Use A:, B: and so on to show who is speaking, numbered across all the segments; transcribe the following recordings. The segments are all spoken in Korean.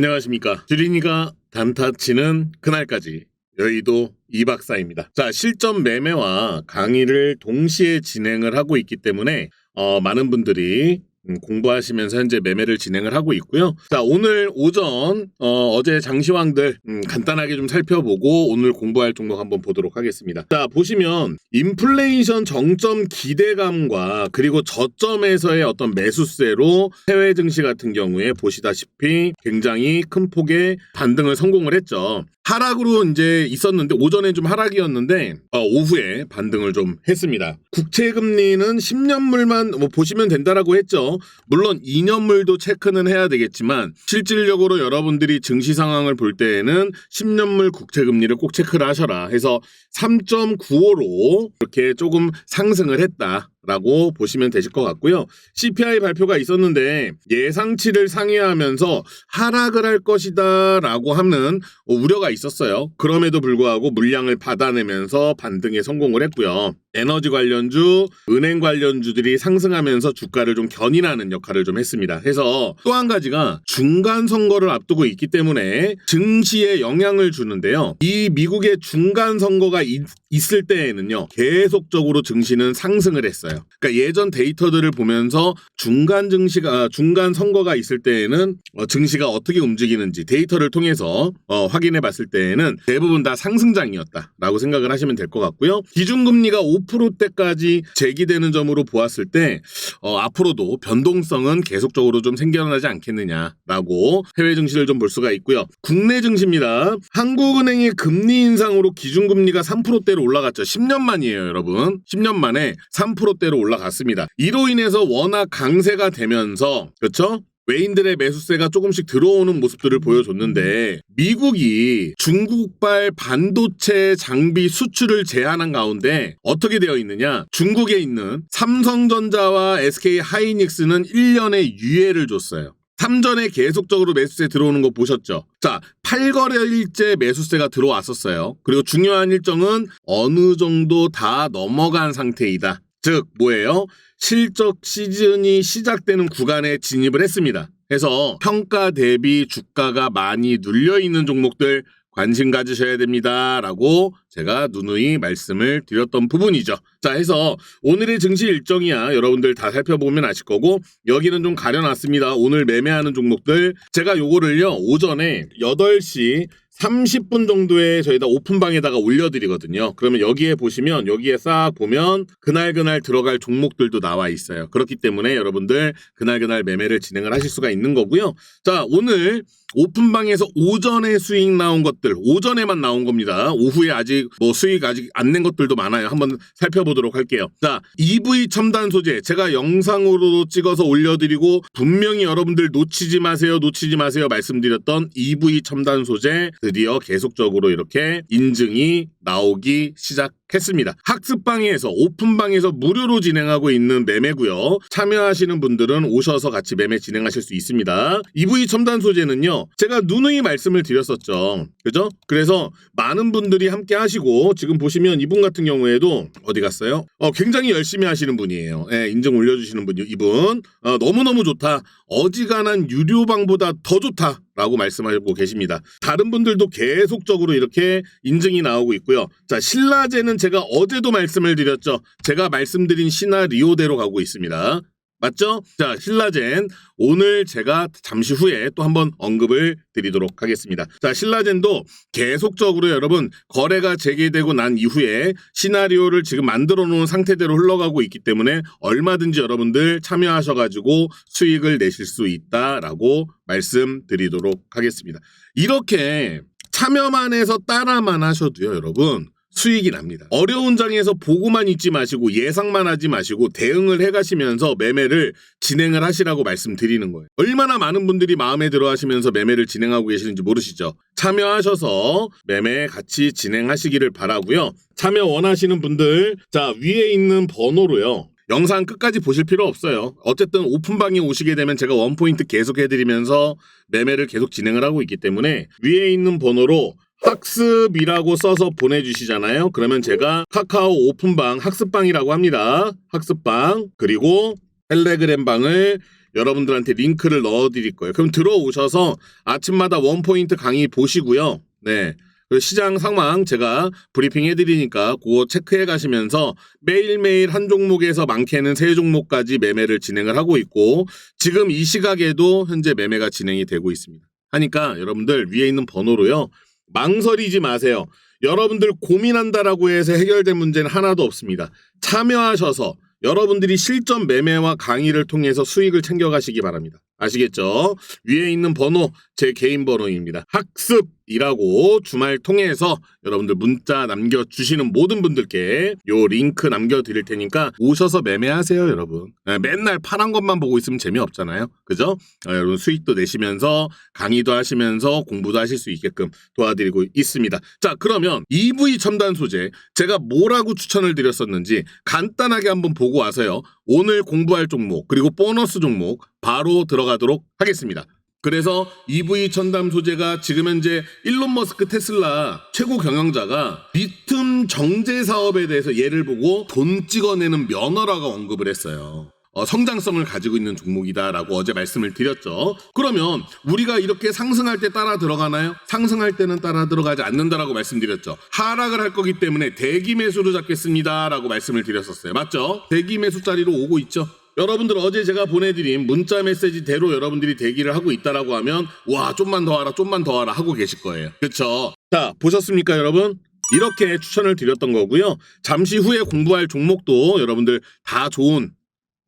A: 안녕하십니까. 주린이가 단타 치는 그날까지 여의도 이 박사입니다. 자, 실전 매매와 강의를 동시에 진행을 하고 있기 때문에 어, 많은 분들이 음, 공부하시면서 현재 매매를 진행을 하고 있고요. 자, 오늘 오전 어, 제 장시황들 음, 간단하게 좀 살펴보고 오늘 공부할 종목 한번 보도록 하겠습니다. 자, 보시면 인플레이션 정점 기대감과 그리고 저점에서의 어떤 매수세로 해외 증시 같은 경우에 보시다시피 굉장히 큰 폭의 반등을 성공을 했죠. 하락으로 이제 있었는데 오전에 좀 하락이었는데 어, 오후에 반등을 좀 했습니다. 국채 금리는 10년물만 뭐 보시면 된다라고 했죠. 물론 2년물도 체크는 해야 되겠지만 실질적으로 여러분들이 증시 상황을 볼 때에는 10년물 국채 금리를 꼭 체크를 하셔라 해서 3.95로 이렇게 조금 상승을 했다. 라고 보시면 되실 것 같고요. CPI 발표가 있었는데 예상치를 상회하면서 하락을 할 것이다 라고 하는 우려가 있었어요. 그럼에도 불구하고 물량을 받아내면서 반등에 성공을 했고요. 에너지 관련주, 은행 관련주들이 상승하면서 주가를 좀 견인하는 역할을 좀 했습니다. 해서 또 한 가지가 중간 선거를 앞두고 있기 때문에 증시에 영향을 주는데요. 이 미국의 중간 선거가 있, 있을 때에는요. 계속적으로 증시는 상승을 했어요. 그러니까 예전 데이터들을 보면서 중간 증시가 중간 선거가 있을 때에는 어, 증시가 어떻게 움직이는지 데이터를 통해서 어, 확인해 봤을 때에는 대부분 다 상승장이었다라고 생각을 하시면 될 것 같고요. 기준금리가 5%대까지 제기되는 점으로 보았을 때 어, 앞으로도 변동성은 계속적으로 좀 생겨나지 않겠느냐라고 해외 증시를 좀 볼 수가 있고요. 국내 증시입니다. 한국은행의 금리 인상으로 기준금리가 3%대로 올라갔죠. 10년 만이에요, 여러분. 10년 만에 3%대로 올라갔습니다. 이로 인해서 워낙 강세가 되면서 그렇죠? 외인들의 매수세가 조금씩 들어오는 모습들을 보여줬는데 미국이 중국발 반도체 장비 수출을 제한한 가운데 어떻게 되어 있느냐? 중국에 있는 삼성전자와 SK 하이닉스는 1년의 유예를 줬어요. 삼전에 계속적으로 매수세 들어오는 거 보셨죠? 자, 8거래일째 매수세가 들어왔었어요. 그리고 중요한 일정은 어느 정도 다 넘어간 상태이다. 즉, 뭐예요? 실적 시즌이 시작되는 구간에 진입을 했습니다. 해서 평가 대비 주가가 많이 눌려 있는 종목들 관심 가지셔야 됩니다. 라고 제가 누누이 말씀을 드렸던 부분이죠. 자, 해서 오늘의 증시 일정이야. 여러분들 다 살펴보면 아실 거고, 여기는 좀 가려놨습니다. 오늘 매매하는 종목들. 제가 요거를요, 오전에 8시 30분 정도에 저희다 오픈방에다가 올려드리거든요. 그러면 여기에 보시면 여기에 싹 보면 그날그날 들어갈 종목들도 나와 있어요. 그렇기 때문에 여러분들 그날그날 매매를 진행을 하실 수가 있는 거고요. 자 오늘 오픈방에서 오전에 수익 나온 것들 오전에만 나온 겁니다. 오후에 아직 뭐 수익 아직 안 낸 것들도 많아요. 한번 살펴보도록 할게요. 자 EV 첨단 소재 제가 영상으로 찍어서 올려드리고 분명히 여러분들 놓치지 마세요 놓치지 마세요 말씀드렸던 EV 첨단 소재 드디어 계속적으로 이렇게 인증이 나오기 시작 했습니다. 학습방에서 오픈방에서 무료로 진행하고 있는 매매고요. 참여하시는 분들은 오셔서 같이 매매 진행하실 수 있습니다. EV 첨단 소재는요. 제가 누누이 말씀을 드렸었죠. 그죠? 그래서 많은 분들이 함께 하시 고 지금 보시면 이분 같은 경우에도 어디 갔어요? 어, 굉장히 열심히 하시는 분이에요. 예, 인증 올려주시는 분이 이분 어, 너무너무 좋다. 어지간한 유료방보다 더 좋다. 라고 말씀하고 계십니다. 다른 분들도 계속적으로 이렇게 인증이 나오고 있고요. 자, 신라제는 제가 어제도 말씀을 드렸죠. 제가 말씀드린 시나리오대로 가고 있습니다. 맞죠? 자, 신라젠 오늘 제가 잠시 후에 또 한번 언급을 드리도록 하겠습니다. 자, 신라젠도 계속적으로 여러분 거래가 재개되고 난 이후에 시나리오를 지금 만들어 놓은 상태대로 흘러가고 있기 때문에 얼마든지 여러분들 참여하셔 가지고 수익을 내실 수 있다라고 말씀드리도록 하겠습니다. 이렇게 참여만 해서 따라만 하셔도요, 여러분. 수익이 납니다. 어려운 장에서 보고만 있지 마시고 예상만 하지 마시고 대응을 해가시면서 매매를 진행을 하시라고 말씀드리는 거예요. 얼마나 많은 분들이 마음에 들어 하시면서 매매를 진행하고 계시는지 모르시죠? 참여하셔서 매매 같이 진행하시기를 바라고요. 참여 원하시는 분들 자 위에 있는 번호로요. 영상 끝까지 보실 필요 없어요. 어쨌든 오픈방에 오시게 되면 제가 원포인트 계속 해드리면서 매매를 계속 진행을 하고 있기 때문에 위에 있는 번호로 학습이라고 써서 보내주시잖아요. 그러면 제가 카카오 오픈방 학습방이라고 합니다. 학습방 그리고 텔레그램 방을 여러분들한테 링크를 넣어드릴 거예요. 그럼 들어오셔서 아침마다 원포인트 강의 보시고요. 네. 시장 상황 제가 브리핑 해드리니까 그거 체크해 가시면서 매일매일 한 종목에서 많게는 세 종목까지 매매를 진행을 하고 있고 지금 이 시각에도 현재 매매가 진행이 되고 있습니다. 하니까 여러분들 위에 있는 번호로요. 망설이지 마세요. 여러분들 고민한다라고 해서 해결된 문제는 하나도 없습니다. 참여하셔서 여러분들이 실전 매매와 강의를 통해서 수익을 챙겨가시기 바랍니다. 아시겠죠? 위에 있는 번호 제 개인 번호입니다. 학습 이라고 주말 통해서 여러분들 문자 남겨주시는 모든 분들께 요 링크 남겨드릴 테니까 오셔서 매매하세요, 여러분. 네, 맨날 파란 것만 보고 있으면 재미없잖아요. 그죠? 어, 여러분 수익도 내시면서 강의도 하시면서 공부도 하실 수 있게끔 도와드리고 있습니다. 자, 그러면 EV 첨단 소재 제가 뭐라고 추천을 드렸었는지 간단하게 한번 보고 와서요. 오늘 공부할 종목 그리고 보너스 종목 바로 들어가도록 하겠습니다. 그래서 EV 첨단 소재가 지금 현재 일론 머스크 테슬라 최고 경영자가 비틈 정제 사업에 대해서 예를 보고 돈 찍어내는 면허라고 언급을 했어요. 어, 성장성을 가지고 있는 종목이다라고 어제 말씀을 드렸죠. 그러면 우리가 이렇게 상승할 때 따라 들어가나요? 상승할 때는 따라 들어가지 않는다라고 말씀드렸죠. 하락을 할 거기 때문에 대기 매수로 잡겠습니다라고 말씀을 드렸었어요. 맞죠? 대기 매수 자리로 오고 있죠. 여러분들 어제 제가 보내드린 문자 메시지대로 여러분들이 대기를 하고 있다라고 하면 와 좀만 더 하라 좀만 더 하라 하고 계실 거예요. 그렇죠? 자 보셨습니까 여러분? 이렇게 추천을 드렸던 거고요. 잠시 후에 공부할 종목도 여러분들 다 좋은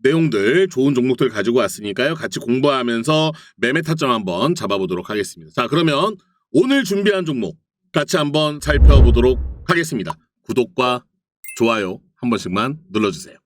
A: 내용들 좋은 종목들 가지고 왔으니까요. 같이 공부하면서 매매 타점 한번 잡아보도록 하겠습니다. 자 그러면 오늘 준비한 종목 같이 한번 살펴보도록 하겠습니다. 구독과 좋아요 한 번씩만 눌러주세요.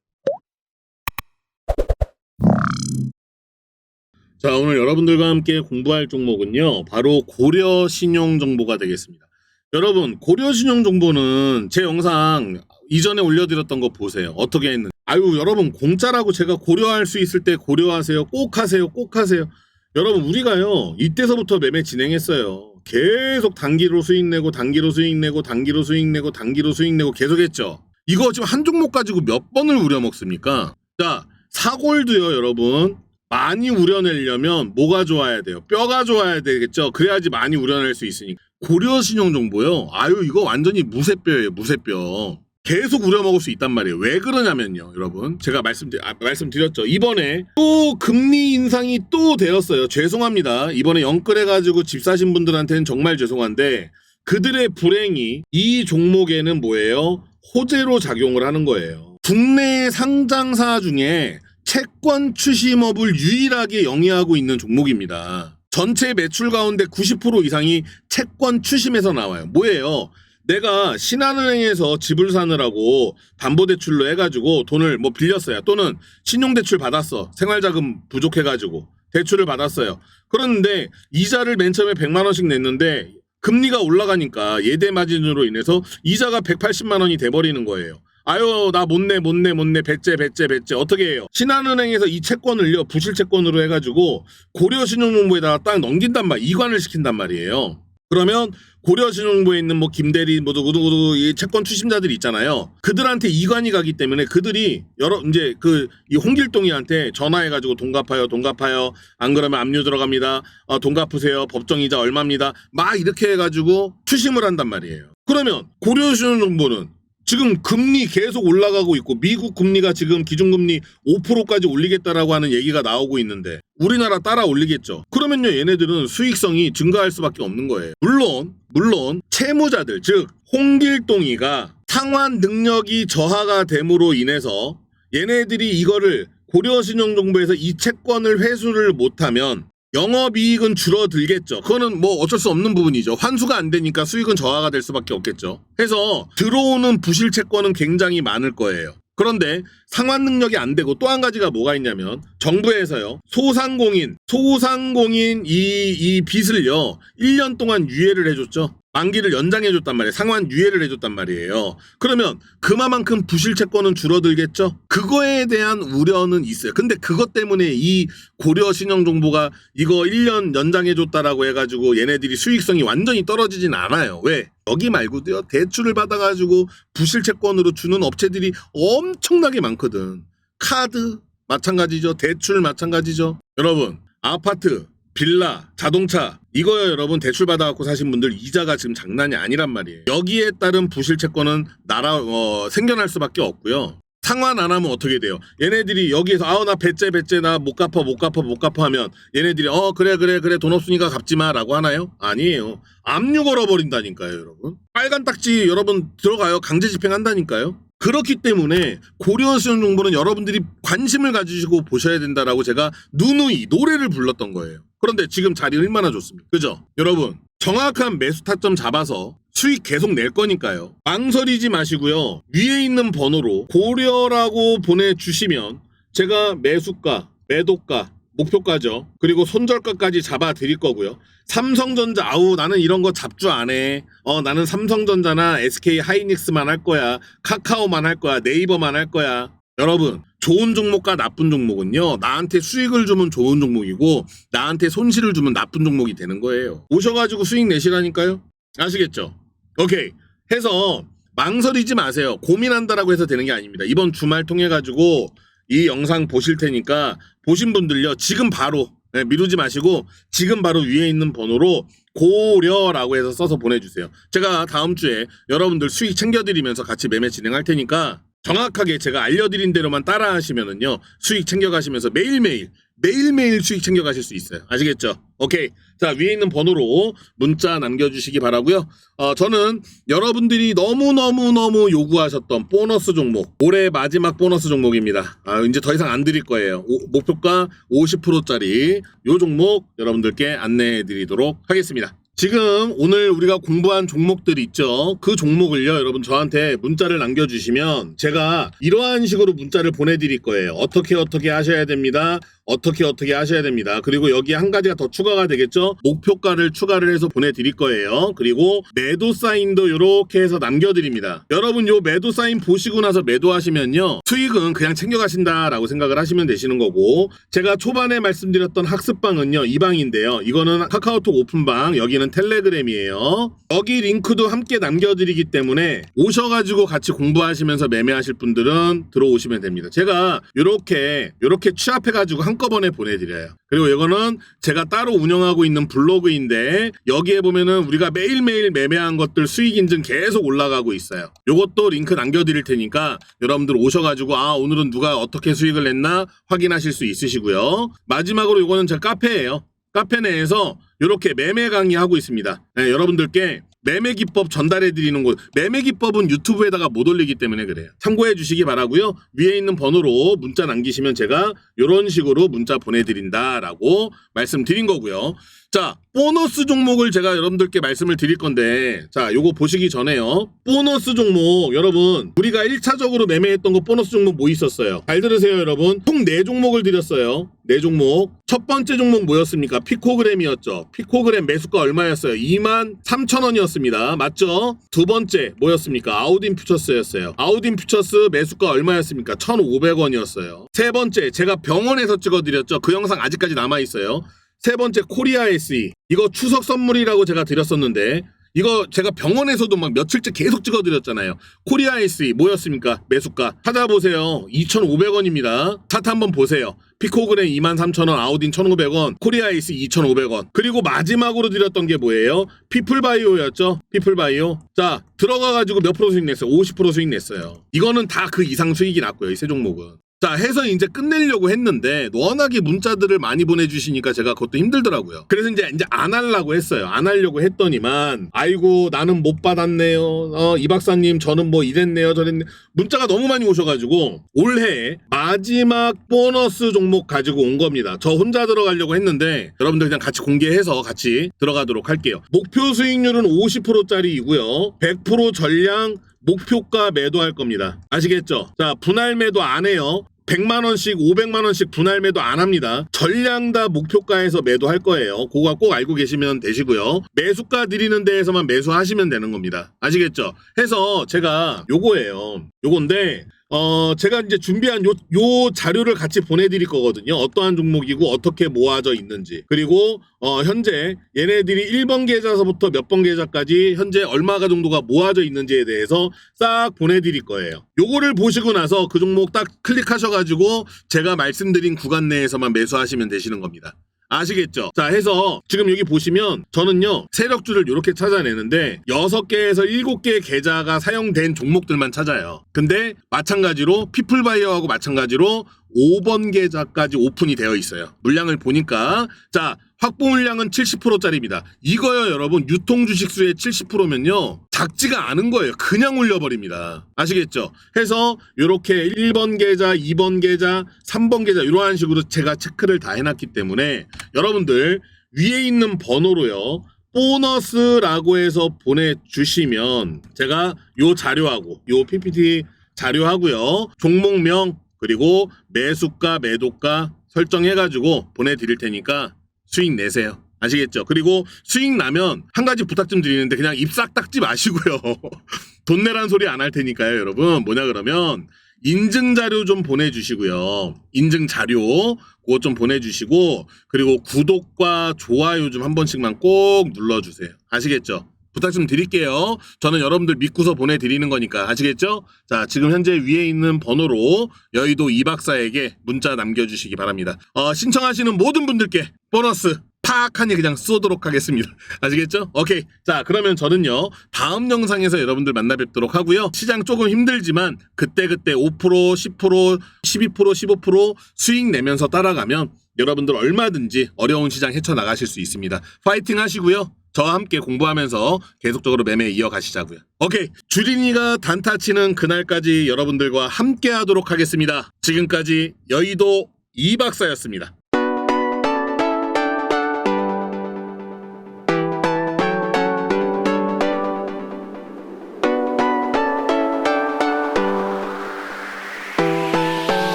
A: 자, 오늘 여러분들과 함께 공부할 종목은요, 바로 고려 신용 정보가 되겠습니다. 여러분, 고려 신용 정보는 제 영상 이전에 올려드렸던 거 보세요. 어떻게 했는지. 아유, 여러분, 공짜라고 제가 고려할 수 있을 때 고려하세요. 꼭 하세요. 꼭 하세요. 여러분, 우리가요, 이때서부터 매매 진행했어요. 계속 단기로 수익 내고, 단기로 수익 내고, 단기로 수익 내고, 단기로 수익 내고 계속 했죠. 이거 지금 한 종목 가지고 몇 번을 우려먹습니까? 자, 사골도요, 여러분. 많이 우려내려면 뭐가 좋아야 돼요? 뼈가 좋아야 되겠죠? 그래야지 많이 우려낼 수 있으니까. 고려 신용정보요? 아유, 이거 완전히 무쇠뼈예요, 무쇠뼈. 계속 우려먹을 수 있단 말이에요. 왜 그러냐면요, 여러분. 제가 말씀드, 아, 말씀드렸죠. 이번에 또 금리 인상이 또 되었어요. 죄송합니다. 이번에 영끌해가지고 집 사신 분들한테는 정말 죄송한데, 그들의 불행이 이 종목에는 뭐예요? 호재로 작용을 하는 거예요. 국내 상장사 중에 채권 추심업을 유일하게 영위하고 있는 종목입니다. 전체 매출 가운데 90% 이상이 채권 추심에서 나와요. 뭐예요? 내가 신한은행에서 집을 사느라고 담보대출로 해가지고 돈을 뭐 빌렸어요. 또는 신용대출 받았어. 생활자금 부족해가지고 대출을 받았어요. 그런데 이자를 맨 처음에 100만원씩 냈는데 금리가 올라가니까 예대 마진으로 인해서 이자가 180만 원이 돼버리는 거예요. 아유 나 못내 못내 못내 배째 배째 배째 어떻게 해요? 신한은행에서 이 채권을요 부실 채권으로 해가지고 고려신용정보에다가 딱 넘긴단 말 이관을 시킨단 말이에요. 그러면 고려신용부에 있는 뭐 김대리 뭐 누구 누구 누구 이 채권 추심자들이 있잖아요. 그들한테 이관이 가기 때문에 그들이 여러 이제 그 이 홍길동이한테 전화해가지고 돈 갚아요, 돈 갚아요. 안 그러면 압류 들어갑니다. 어, 돈 갚으세요. 법정 이자 얼마입니다. 막 이렇게 해가지고 추심을 한단 말이에요. 그러면 고려신용정보는 지금 금리 계속 올라가고 있고 미국 금리가 지금 기준금리 5%까지 올리겠다라고 하는 얘기가 나오고 있는데 우리나라 따라 올리겠죠. 그러면요 얘네들은 수익성이 증가할 수밖에 없는 거예요. 물론 물론 채무자들 즉 홍길동이가 상환 능력이 저하가 됨으로 인해서 얘네들이 이거를 고려신용정보에서 이 채권을 회수를 못하면 영업이익은 줄어들겠죠. 그거는 뭐 어쩔 수 없는 부분이죠. 환수가 안 되니까 수익은 저하가 될 수밖에 없겠죠. 해서 들어오는 부실 채권은 굉장히 많을 거예요. 그런데 상환 능력이 안 되고 또 한 가지가 뭐가 있냐면 정부에서요 소상공인 소상공인 이, 이 빚을요 1년 동안 유예를 해줬죠 만기를 연장해 줬단 말이에요. 상환 유예를 해줬단 말이에요. 그러면 그만큼 부실 채권은 줄어들겠죠? 그거에 대한 우려는 있어요. 근데 그것 때문에 이 고려 신용정보가 이거 1년 연장해 줬다라고 해가지고 얘네들이 수익성이 완전히 떨어지진 않아요. 왜? 여기 말고도요. 대출을 받아가지고 부실 채권으로 주는 업체들이 엄청나게 많거든. 카드, 마찬가지죠. 대출 마찬가지죠. 여러분, 아파트, 빌라, 자동차 이거요 여러분 대출 받아갖고 사신 분들 이자가 지금 장난이 아니란 말이에요. 여기에 따른 부실 채권은 나라 어, 생겨날 수밖에 없고요. 상환 안 하면 어떻게 돼요? 얘네들이 여기에서 아우 나 배째 배째 나 못 갚아 못 갚아 못 갚아 하면 얘네들이 어 그래 그래 그래 돈 없으니까 갚지 마라고 하나요? 아니에요. 압류 걸어버린다니까요 여러분. 빨간 딱지 여러분 들어가요 강제 집행한다니까요. 그렇기 때문에 고려원 수용 정보는 여러분들이 관심을 가지시고 보셔야 된다라고 제가 누누이 노래를 불렀던 거예요. 그런데 지금 자리 얼마나 좋습니까? 그죠? 여러분 정확한 매수 타점 잡아서 수익 계속 낼 거니까요. 망설이지 마시고요. 위에 있는 번호로 고려라고 보내주시면 제가 매수가, 매도가, 목표가죠. 그리고 손절가까지 잡아 드릴 거고요. 삼성전자 아우 나는 이런 거 잡주 안 해. 어 나는 삼성전자나 SK 하이닉스만 할 거야. 카카오만 할 거야. 네이버만 할 거야. 여러분 좋은 종목과 나쁜 종목은요 나한테 수익을 주면 좋은 종목이고 나한테 손실을 주면 나쁜 종목이 되는 거예요. 오셔가지고 수익 내시라니까요. 아시겠죠? 오케이 해서 망설이지 마세요. 고민한다라고 해서 되는 게 아닙니다. 이번 주말 통해 가지고 이 영상 보실 테니까 보신 분들요 지금 바로 네, 미루지 마시고 지금 바로 위에 있는 번호로 고려라고 해서 써서 보내주세요. 제가 다음 주에 여러분들 수익 챙겨드리면서 같이 매매 진행할 테니까 정확하게 제가 알려드린 대로만 따라하시면은요 수익 챙겨가시면서 매일매일 매일매일 수익 챙겨가실 수 있어요. 아시겠죠? 오케이. 자 위에 있는 번호로 문자 남겨주시기 바라고요. 어, 저는 여러분들이 너무 너무 너무 요구하셨던 보너스 종목 올해 마지막 보너스 종목입니다. 아, 이제 더 이상 안 드릴 거예요. 오- 목표가 50%짜리 요 종목 여러분들께 안내해 드리도록 하겠습니다. 지금 오늘 우리가 공부한 종목들 있죠. 그 종목을요, 여러분 저한테 문자를 남겨주시면 제가 이러한 식으로 문자를 보내드릴 거예요. 어떻게 어떻게 하셔야 됩니다. 어떻게 어떻게 하셔야 됩니다. 그리고 여기에 한 가지가 더 추가가 되겠죠. 목표가를 추가를 해서 보내드릴 거예요. 그리고 매도 사인도 이렇게 해서 남겨드립니다. 여러분 요 매도 사인 보시고 나서 매도하시면요. 수익은 그냥 챙겨가신다라고 생각을 하시면 되시는 거고 제가 초반에 말씀드렸던 학습방은요. 이 방인데요. 이거는 카카오톡 오픈방 여기는 텔레그램이에요. 여기 링크도 함께 남겨드리기 때문에 오셔가지고 같이 공부하시면서 매매하실 분들은 들어오시면 됩니다. 제가 이렇게 이렇게 취합해가지고 한 꺼번에 보내드려요. 그리고 이거는 제가 따로 운영하고 있는 블로그인데 여기에 보면은 우리가 매일매일 매매한 것들 수익 인증 계속 올라가고 있어요. 요것도 링크 남겨드릴 테니까 여러분들 오셔가지고 아 오늘은 누가 어떻게 수익을 냈나 확인하실 수 있으시고요. 마지막으로 요거는 제 카페예요. 카페 내에서 이렇게 매매 강의하고 있습니다. 네, 여러분들께 매매 기법 전달해 드리는 곳. 매매 기법은 유튜브에다가 못 올리기 때문에 그래요. 참고해 주시기 바라고요. 위에 있는 번호로 문자 남기시면 제가 이런 식으로 문자 보내드린다라고 말씀드린 거고요. 자, 보너스 종목을 제가 여러분들께 말씀을 드릴 건데, 자, 요거 보시기 전에요. 보너스 종목, 여러분, 우리가 1차적으로 매매했던 거 보너스 종목 뭐 있었어요? 잘 들으세요, 여러분. 총 4종목을 드렸어요. 4종목. 첫 번째 종목 뭐였습니까? 피코그램이었죠. 피코그램 매수가 얼마였어요? 2만 3천 원이었습니다. 맞죠? 두 번째 뭐였습니까? 아우딘 퓨처스였어요. 아우딘 퓨처스 매수가 얼마였습니까? 1,500원이었어요. 세 번째, 제가 병원에서 찍어드렸죠. 그 영상 아직까지 남아있어요. 세 번째 코리아 SE 이거 추석 선물이라고 제가 드렸었는데 이거 제가 병원에서도 막 며칠째 계속 찍어드렸잖아요. 코리아 SE 뭐였습니까? 매수가 찾아보세요. 2,500원입니다. 차트 한번 보세요. 피코그램 23,000원, 아우딘 1,500원, 코리아 SE 2,500원. 그리고 마지막으로 드렸던 게 뭐예요? 피플바이오였죠? 피플바이오. 자 들어가가지고 몇 프로 수익 냈어요? 50% 수익 냈어요. 이거는 다 그 이상 수익이 났고요. 이 세 종목은. 자, 해서 이제 끝내려고 했는데 워낙에 문자들을 많이 보내주시니까 제가 그것도 힘들더라고요. 그래서 이제 이제 안 하려고 했어요. 안 하려고 했더니만 아이고 나는 못 받았네요. 어, 이 박사님 저는 뭐 이랬네요, 저랬네. 문자가 너무 많이 오셔가지고 올해 마지막 보너스 종목 가지고 온 겁니다. 저 혼자 들어가려고 했는데 여러분들 그냥 같이 공개해서 같이 들어가도록 할게요. 목표 수익률은 50%짜리이고요. 100% 전량 목표가 매도할 겁니다. 아시겠죠? 자, 분할 매도 안 해요. 100만 원씩, 500만 원씩 분할 매도 안 합니다. 전량 다 목표가에서 매도할 거예요. 그거 꼭 알고 계시면 되시고요. 매수가 드리는 데에서만 매수하시면 되는 겁니다. 아시겠죠? 해서 제가 요거예요. 요건데 어, 제가 이제 준비한 요, 요 자료를 같이 보내드릴 거거든요. 어떠한 종목이고 어떻게 모아져 있는지. 그리고, 어, 현재 얘네들이 1번 계좌서부터 몇 번 계좌까지 현재 얼마가 정도가 모아져 있는지에 대해서 싹 보내드릴 거예요. 요거를 보시고 나서 그 종목 딱 클릭하셔가지고 제가 말씀드린 구간 내에서만 매수하시면 되시는 겁니다. 아시겠죠? 자, 해서 지금 여기 보시면 저는요, 세력주를 이렇게 찾아내는데 6개에서 7개의 계좌가 사용된 종목들만 찾아요. 근데 마찬가지로 피플바이어하고 마찬가지로 5번 계좌까지 오픈이 되어 있어요. 물량을 보니까 자, 확보 물량은 70%짜리입니다. 이거요, 여러분. 유통 주식 수의 70%면요. 작지가 않은 거예요. 그냥 올려버립니다. 아시겠죠? 해서 이렇게 1번 계좌, 2번 계좌, 3번 계좌 이러한 식으로 제가 체크를 다 해놨기 때문에 여러분들 위에 있는 번호로요. 보너스라고 해서 보내주시면 제가 요 자료하고 요 PPT 자료하고요. 종목명 그리고 매수가 매도가 설정해가지고 보내드릴 테니까 수익 내세요. 아시겠죠? 그리고 수익 나면 한 가지 부탁 좀 드리는데 그냥 입싹 닦지 마시고요. 돈 내란 소리 안 할 테니까요, 여러분. 뭐냐 그러면 인증 자료 좀 보내주시고요. 인증 자료 그거 좀 보내주시고 그리고 구독과 좋아요 좀 한 번씩만 꼭 눌러주세요. 아시겠죠? 부탁 좀 드릴게요. 저는 여러분들 믿고서 보내드리는 거니까 아시겠죠? 자, 지금 현재 위에 있는 번호로 여의도 이 박사에게 문자 남겨주시기 바랍니다. 어, 신청하시는 모든 분들께 보너스 팍하니 그냥 쏘도록 하겠습니다. 아시겠죠? 오케이. 자, 그러면 저는요, 다음 영상에서 여러분들 만나 뵙도록 하고요. 시장 조금 힘들지만, 그때그때 5%, 10%, 12%, 15% 수익 내면서 따라가면 여러분들 얼마든지 어려운 시장 헤쳐나가실 수 있습니다. 파이팅 하시고요. 저와 함께 공부하면서 계속적으로 매매 이어가시자고요. 오케이. 주린이가 단타 치는 그날까지 여러분들과 함께 하도록 하겠습니다. 지금까지 여의도 이박사였습니다.